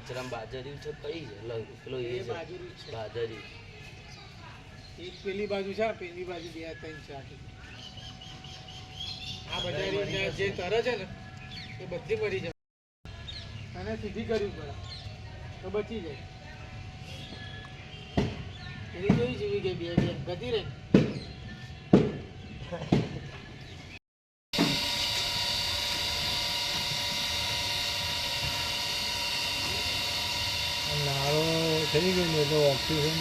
કચરામાં બાજરી છે કઈ છે. પેલો એ બાજરી છે. બાજરી એક પેલી બાજુ છે પેલી બાજુ બે ત્રણ ચાર. આ બજારી જે તરે છે ને એ બધી મરી જાય અને સીધી કરવી પડે તો બચી જાય. પેલી જોઈ જીવી ગઈ બે બે? ગતી રહી. થઈ ગયો ને તો ઓક્સિજન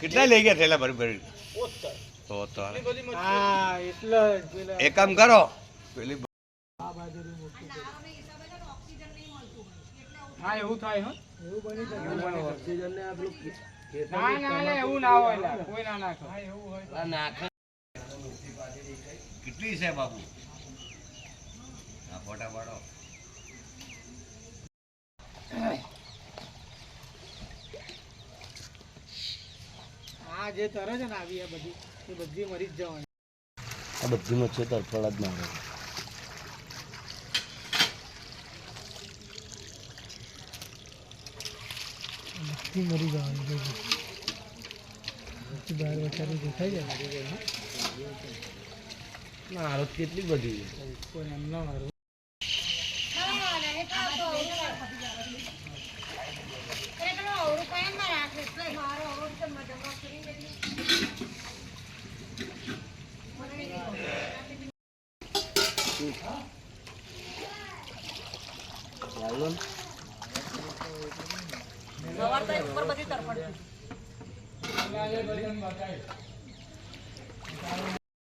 કેટલા લઈ ગયા થેલા ભરી ભરી તો તો હા એટલે એક કામ કરો. પેલી. હા એવું થાય હો. કેટલી છે બાબુ ફોટા પાડો જે તરે છે ને આવી આ બધી, એ બધી મરી જ જવાની. આ બધી મચ્છી તરફળ જ મારે. બધી મરી જવાની છે. બધી બહાર વચારી દેખાઈ જાય. ના હાલત કેટલી બધી કોઈ એમ ના.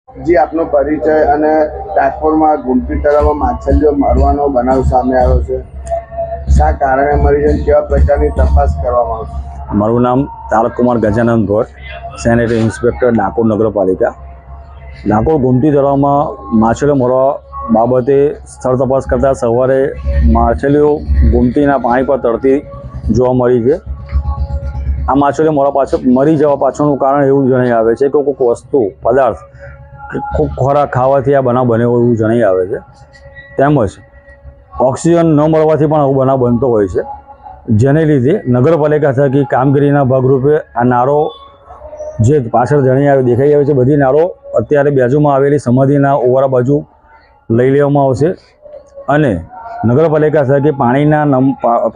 જી આપનો પરિચય અને ટ્રાન્સપોર્ટમાં ગુમતી તળાવમાં માછલીઓ મારવાનો બનાવ સામે આવ્યો છે. શા કારણે મળી છે કેવા પ્રકારની તપાસ કરવામાં આવશે? મારું નામ તારકકુમાર ગજાનંદ ભટ્ટ સેનેટરી ઇન્સ્પેક્ટર ડાકોર નગરપાલિકા. ડાકોર ગુમતી તળાવમાં માછલીઓ મરવા બાબતે સ્થળ તપાસ કરતાં સવારે માછલીઓ ગુમતીના પાણી પર તરતી જોવા મળી છે. આ માછલીઓ મરવા પાછળ મરી જવા પાછળનું કારણ એવું જણાઈ આવે છે કે કોઈક વસ્તુ, પદાર્થ ખૂબ ખોરાક ખાવાથી આ બનાવ બન્યો એવું જણાઈ આવે છે. તેમજ ઓક્સિજન ન મળવાથી પણ આવો બનાવ બનતો હોય છે. જેને લીધે નગરપાલિકા થકી કામગીરીના ભાગરૂપે આ નારો જે પાછળ જણાઈ આવે, દેખાઈ આવે છે, બધી નારો અત્યારે બાજુમાં આવેલી સમાધિના ઓવરા બાજુ લઈ લેવામાં આવશે. અને નગરપાલિકા થકી પાણીના નમ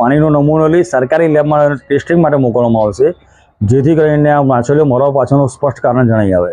પાણીનો નમૂનો લઈ સરકારી લેબમાં ટેસ્ટિંગ માટે મોકલવામાં આવશે, જેથી કરીને આ માછલીઓ મરવા પાછળનું સ્પષ્ટ કારણ જણાઈ આવે.